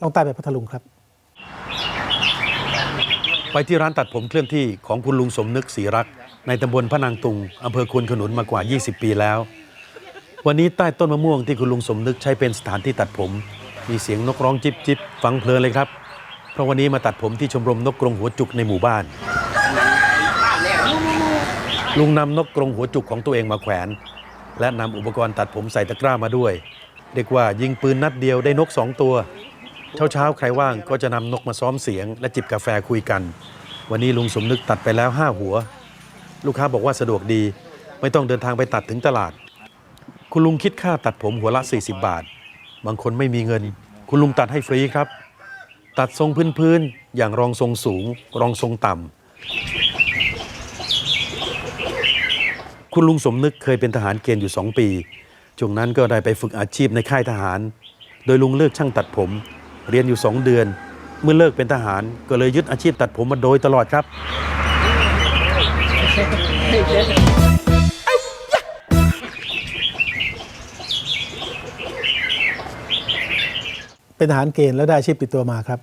ลองใต้ไปพัทลุงครับ ไปที่ร้านตัดผมเคลื่อนที่ของคุณลุงสมนึกศรีรัก ในตำบลพะนางตุงอำเภอควนขนุนมากว่า 20 ปีแล้ว วันนี้ใต้ต้นมะม่วงที่คุณลุงสมนึกใช้เป็นสถานที่ตัดผม มีเสียงนกร้องจิบจิบฟังเพลินเลยครับ เพราะวันนี้มาตัดผมที่ชมรมนกกรงหัวจุกในหมู่บ้าน ลุงนำนกกรงหัวจุกของตัวเองมาแขวน และนำอุปกรณ์ตัดผมใส่ตะกร้ามาด้วยเรียกว่ายิงปืนนัดเดียวได้นกสองตัว เช้าๆใครว่างก็จะนำนกมาซ้อมเสียง และจิบกาแฟคุยกัน วันนี้ลุงสมนึกตัดไปแล้ว5หัว ลูกค้าบอกว่าสะดวกดี ไม่ต้องเดินทางไปตัดถึงตลาด คุณลุงคิดค่าตัดผมหัวละ 40 บาท บางคนไม่มีเงิน คุณลุงตัดให้ฟรีครับ ตัดทรงพื้นๆอย่างรองทรงสูง รองทรงต่ำคุณลุงสมนึกเคยเป็นทหารเกณฑ์อยู่2ปีช่วงนั้นก็ได้ไปฝึกอาชีพในค่ายทหาร โดยลุงเลิกช่างตัดผม เรียนอยู่ 2 เดือน เมื่อเลิกเป็นทหารก็เลยยึดอาชีพตัดผมมาโดยตลอดครับ เป็นทหารเกณฑ์แล้วได้อาชีพติดตัวมาครับ